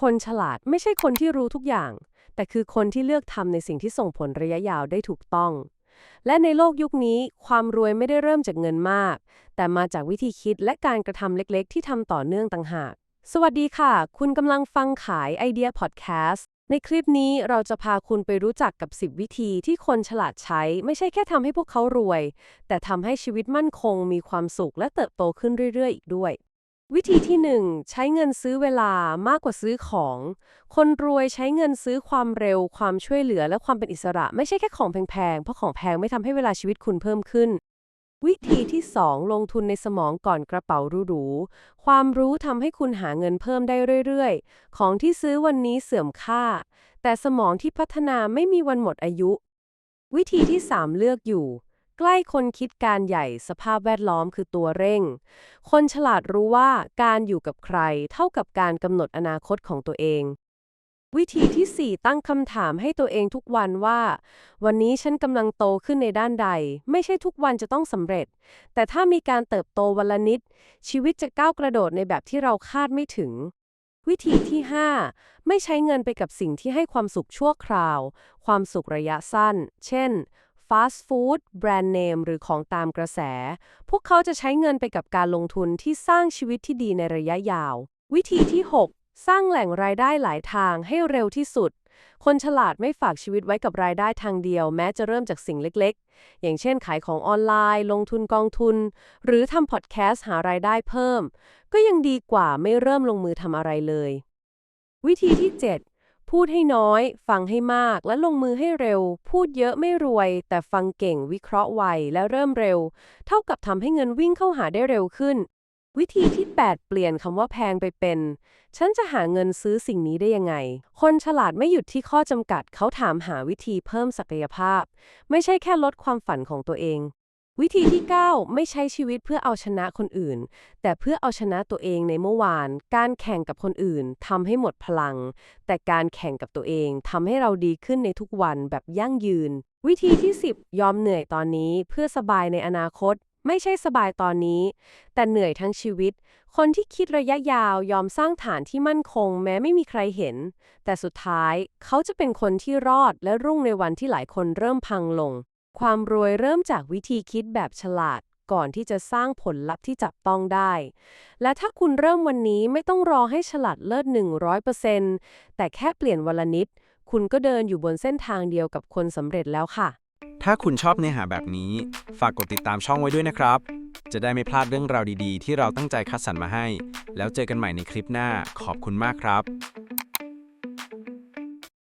คนฉลาดไม่ใช่คนที่รู้ทุกอย่าง แต่คือคนที่เลือกทำในสิ่งที่ส่งผลระยะยาวได้ถูกต้อง และในโลกยุคนี้ ความรวยไม่ได้เริ่มจากเงินมาก แต่มาจากวิธีคิดและการกระทำเล็กๆ ที่ทำต่อเนื่องต่างหาก สวัสดีค่ะ คุณกำลังฟังขายไอเดียพอดแคสต์ในคลิปนี้เราจะพาคุณไปรู้จักกับ 10 วิธีที่คนฉลาดใช้ ไม่ใช่แค่ทำให้พวกเขารวย แต่ทำให้ชีวิตมั่นคง มีความสุขและเติบโตขึ้นเรื่อยๆ อีกด้วย วิธีที่ 1 ใช้เงินซื้อเวลามากกว่าซื้อของ คนรวยใช้เงินซื้อความเร็ว ความช่วยเหลือและความเป็นอิสระ ไม่ใช่แค่ของแพงๆ เพราะของแพงไม่ทำให้เวลาชีวิตคุณเพิ่มขึ้น วิธีที่ 2 ลงทุนในสมองก่อนกระเป๋าหรูๆความรู้ทำให้คุณหาเงินเพิ่มได้เรื่อยๆ ของที่ซื้อวันนี้เสื่อมค่า แต่สมองที่พัฒนาไม่มีวันหมดอายุ วิธีที่ 3 เลือกอยู่ ใกล้คนคิดการใหญ่สภาพแวดล้อมคือตัวเร่ง คนฉลาดรู้ว่าการอยู่กับใครเท่ากับการกำหนดอนาคตของตัวเอง วิธีที่ 4 ตั้งคำถามให้ตัวเองทุกวันว่า วันนี้ฉันกำลังโตขึ้นในด้านใด ไม่ใช่ทุกวันจะต้องสำเร็จ แต่ถ้ามีการเติบโตวันละนิด ชีวิตจะก้าวกระโดดในแบบที่เราคาดไม่ถึงวิธีที่ 5 ไม่ใช้เงินไปกับสิ่งที่ให้ความสุขชั่วคราว ความสุขระยะสั้น เช่น ฟาสต์ฟู้ดแบรนด์เนมหรือของตามกระแส พวกเขาจะใช้เงินไปกับการลงทุนที่สร้างชีวิตที่ดีในระยะยาว วิธีที่ 6 สร้างแหล่งรายได้หลายทางให้เร็วที่สุด คนฉลาดไม่ฝากชีวิตไว้กับรายได้ทางเดียว แม้จะเริ่มจากสิ่งเล็กๆ อย่างเช่นขายของออนไลน์ ลงทุนกองทุน หรือทำพอดแคสต์หารายได้เพิ่ม ก็ยังดีกว่าไม่เริ่มลงมือทำอะไรเลย วิธีที่ 7 พูดให้น้อย ฟังให้มากและลงมือให้เร็ว พูดเยอะไม่รวย แต่ฟังเก่งวิเคราะห์ไวและเริ่มเร็ว เท่ากับทำให้เงินวิ่งเข้าหาได้เร็วขึ้น วิธีที่ 8 เปลี่ยนคำว่าแพงไปเป็น ฉันจะหาเงินซื้อสิ่งนี้ได้ยังไง คนฉลาดไม่หยุดที่ข้อจำกัดเขาถามหาวิธีเพิ่มศักยภาพ ไม่ใช่แค่ลดความฝันของตัวเอง วิธีที่ 9 ไม่ใช้ชีวิตเพื่อเอาชนะคนอื่น แต่เพื่อเอาชนะตัวเองในเมื่อวาน การแข่งกับคนอื่นทำให้หมดพลัง แต่การแข่งกับตัวเองทำให้เราดีขึ้นในทุกวันแบบยั่งยืน วิธีที่ 10 ยอมเหนื่อยตอนนี้เพื่อสบายในอนาคต ไม่ใช่สบายตอนนี้ แต่เหนื่อยทั้งชีวิต คนที่คิดระยะยาวยอมสร้างฐานที่มั่นคง แม้ไม่มีใครเห็น แต่สุดท้ายเขาจะเป็นคนที่รอดและรุ่งในวันที่หลายคนเริ่มพังลง ความรวยเริ่มจากวิธีคิดแบบฉลาดก่อนที่จะสร้างผลลัพธ์ที่จับต้องได้ และถ้าคุณเริ่มวันนี้ไม่ต้องรอให้ฉลาดเลิศ 100%แต่แค่เปลี่ยนวันละนิด คุณก็เดินอยู่บนเส้นทางเดียวกับคนสำเร็จแล้วค่ะ ถ้าคุณชอบเนื้อหาแบบนี้ ฝากกดติดตามช่องไว้ด้วยนะครับ จะได้ไม่พลาดเรื่องราวดีๆ ที่เราตั้งใจคัดสรรมาให้ แล้วเจอกันใหม่ในคลิปหน้า ขอบคุณมากครับ